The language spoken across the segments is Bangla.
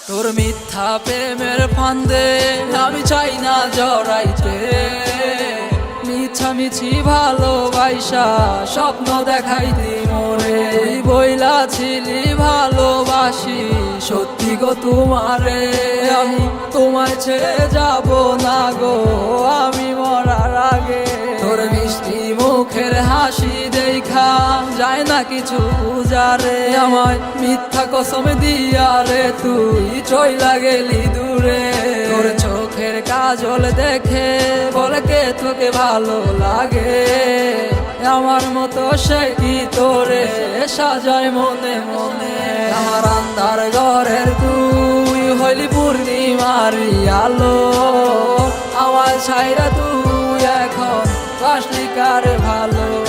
তোর মিথ্যা প্রেমের ফান্দে আমি চাই না জড়াইতে। মিছামিছি ভালোবাসা, স্বপ্ন দেখাইতি মোরে বইলা ছিলি ভালোবাসি, সত্যি গো তোমারে। আমি তোমায় ছেড়ে যাব না গো, আমি মরার আগে। দেখা যায় না কিছু বুঝারে আমায় মিথ্যা কসম দিয়া রে, তুই চইলা গেলি দূরে। তোর চোখের কাজল দেখে বলে কে তোকে ভালো লাগে? আমার মতো সে কি তোরে সাজায় মনে মনে? আমার আন্ধার ঘরের তুই হইলি পূর্ণিমারি আলো। আমার ছাইরা তুই এখন আসলি ভালো?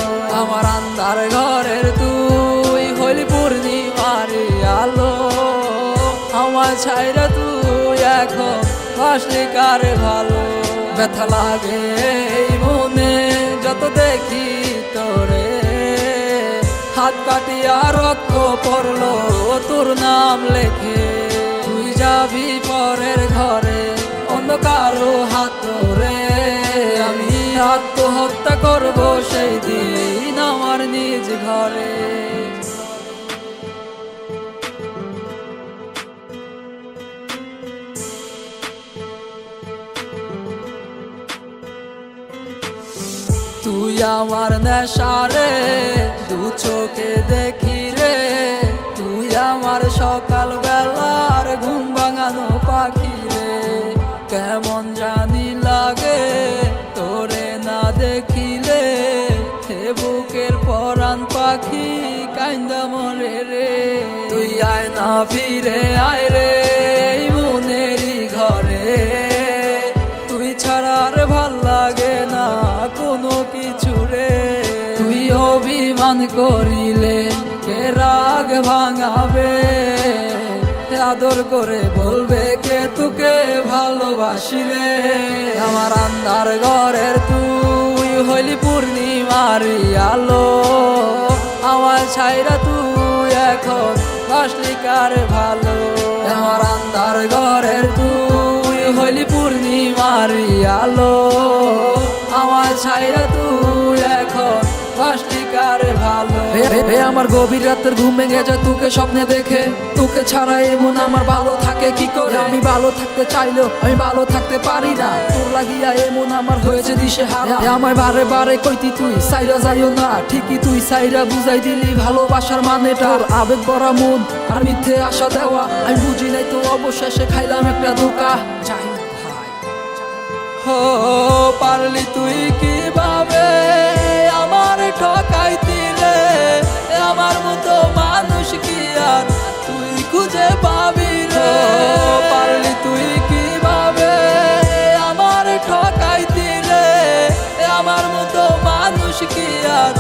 আমার আন্ধার ঘরের তুই হইলি পূর্ণিমারি আলো। আমার ছাইরা তুই এখন আসলি কার ভালো? ব্যথা লাগে মনে, যত দেখি তোরে। হাত কাটিয়া রক্ত পড়ল তোর নাম লেখে। তুই যাবি পরের ঘরে, অন্ধকার হাত ধরে আমি আত্মহত্যা করব সেই দিন। আমার নিজ ঘরে। তুই আমার নেশারে দু চোখে দেখি রে। তুই আমার সকাল পাখি কান্দা মরে রে। তুই আয় না ফিরে আয় রে মনেরই ঘরে। তুই ছাড়া আর ভালো লাগে না কোনো কিছু রে। তুই অভিমান করিলে কে রাগ ভাঙাবে? আদর করে বলবে কে তোকে ভালোবাসিলে? আমার আন্ধার ঘরের তুই হইলি পূর্ণিমারি আলো। ছাইরা তুই এখন আসলি কার ভালো? আমার আন্ধার ঘরের তুই হইলি পূর্ণিমারি আলো। আমার ছাইরা তুই এখন বাসলি ভালো। হে আমার গভীর রাতের ঘুম ভেঙে যায় তোকে স্বপ্নে দেখে। তোকে ছাড়া এমন আমার ভালো থাকে কি করে? আমি ভালো থাকতে চাইলেও আমি ভালো থাকতে পারি না। তোর লাগিয়া এমন আমার হয়েছে দিশে হারা বারে বারে কইতি তুই সাইরা যাইও না। ঠিকই তুই সাইরা বুঝাই দিলি ভালোবাসার মানেটা। তোর আবেগ ভরা মন আর মিথ্যে আশা দেওয়া। আমি বুঝি নাই তো অবশেষে খাইলাম একটা ধোকা। যাই ভাই। হো পারলি তুই কি আমার পাবি তুই কীভাবে? আমার আমার মতো মানুষ কি আর